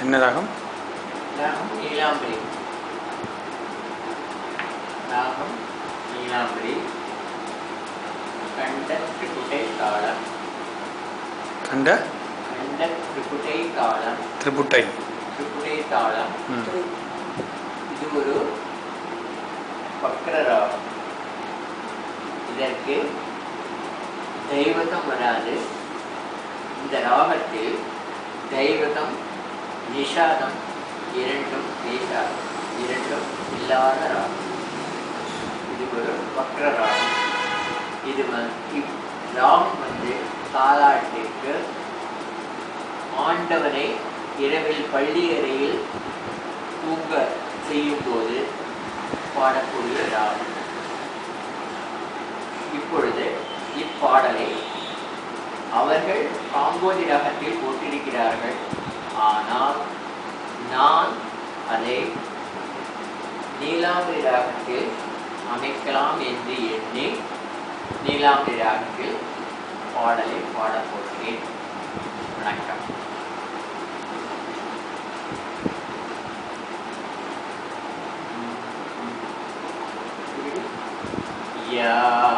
என்ன ராகம் நீலாம்பரி. ராகம் நீலாம்பரி. கண்ட திரிபுட்டை தாளம். கண்ட? கண்ட திரிபுட்டை தாளம். திரிபுட்டை. திரிபுட்டை தாளம். இது ஒரு வக்ர ராகம் இதற்கு தெய்வதம் வராது. இந்த ராகத்தில் தெய்வதம் நிஷாதம் இரண்டும் பேசாது. இரண்டும் இல்லாத ராகம் இது ஒரு வக்ர ராகம் இது வந்து ராகம் வந்து தாலாட்டிற்கு ஆண்டவனை இரவில் பள்ளியறையில் தூங்க செய்யும்போது பாடக்கூடிய ராகம் இப்பொழுது இப்பாடலை அவர்கள் காம்போதி ராகத்தில் போட்டிருக்கிறார்கள். ஆனால் நான் அதை நீலாம்பரி ராகத்தில் அமைக்கலாம் என்று எண்ணி நீலாம்பரி ராகத்தில் பாடலை பாடப் போகிறேன் வணக்கம் Yeah.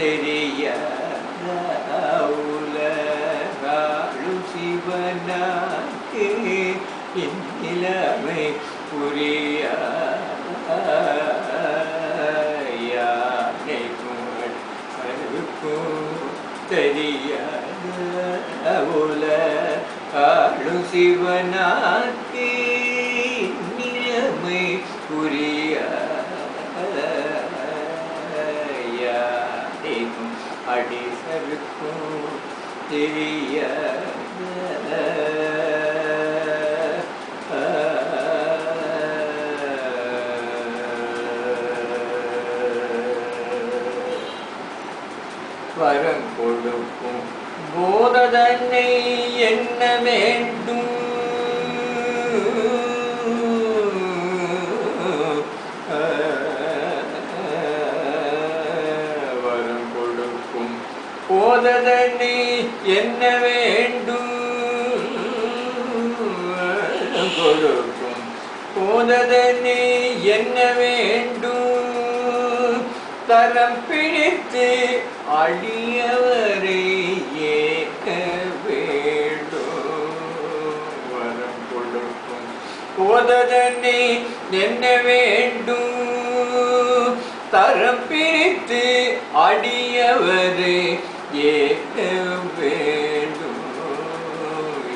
தெரிய உலகாளும் சிவனாக்கு என் நிலவை புரிய தெரிய தெரியாத உலகாளும் சிவனாக்கு அடிசருக்கும் தெரியாத வரம் கொடுக்கும். போததன்னை என்ன வேண்டும். போததன்னை என்ன வேண்டும்? கொடுக்கும். போததன்னை என்ன வேண்டும்? தரம் பிடித்து அழியவரை ஏற்க வேண்டும். வரம் கொடுக்கும். போததனை என்ன வேண்டும்? தரம் பிரித்து அடியவரே ஏற்க வேண்டும்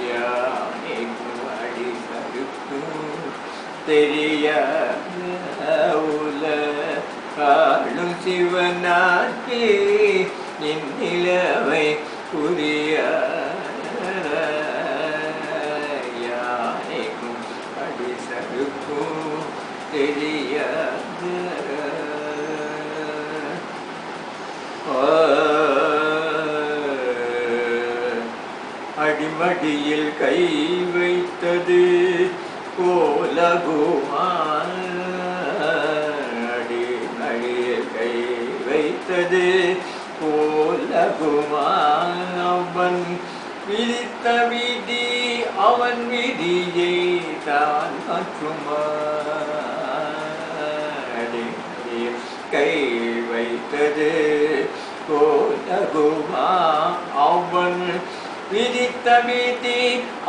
யானைக்கும் அடி சருக்கும் தெரியாத உலகாளும் சிவனாக்கே என் புரிய யானைக்கும் அடி சருக்கும் தெரியாத அடிமடியில் கை வைத்தது போலகுமா அடிமடியில் கை வைத்தது போலகுமா அவன் விதித்த விதி அவன் விதியை தான் மாற்றுமா கை வைத்தது கோலகுமா அவன் விதித்த விதி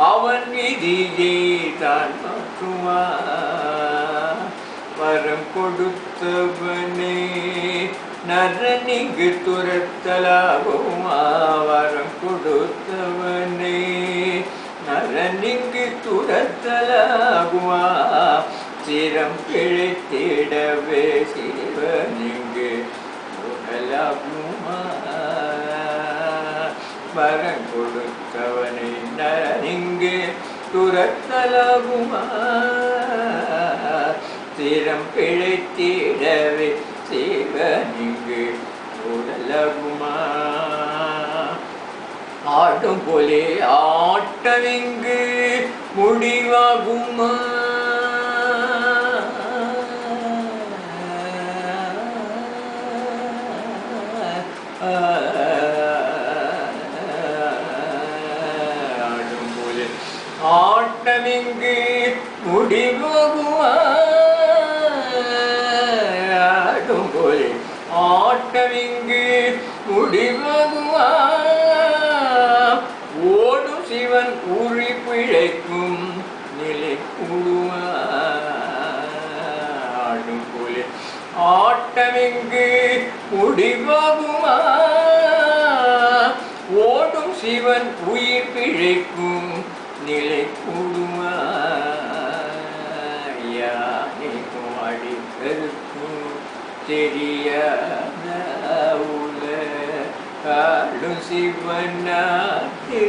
அவன் விதியை தான் மாற்றுமா வரம் கொடுத்தவனே நரனிங்கு துரத்தலாகுமா வரம் கொடுத்தவனே நரனிங்கு துரத்தலாகுமா சிரம் பிழைத்திடவே சிவனிங்கு உடலாகுமா வரம் கொடுத்தவனை நரனிங்கு துரத்தலாகுமா திறம் பிழைத்திடவே சிவனிங்கு உடலகுமா ஆடும் போலே ஆட்டமிங்கு முடிவாகுமா? uh, ஆட்டமிங்கு முடிவாகுமா ஆடும் போலே ஆட்டமிங்கு முடிவாகுமா ஓடும் சிவன் உரி பிழைக்கும் நிலை கூடுவாடும் ஆடும் போலே ஆட்டமிங்கு முடிவாகுமா ஓடும் சிவன் உயிர் பிழைக்கும் நிலை கூடு தெரியாத உல காடும் சிவனாட்டு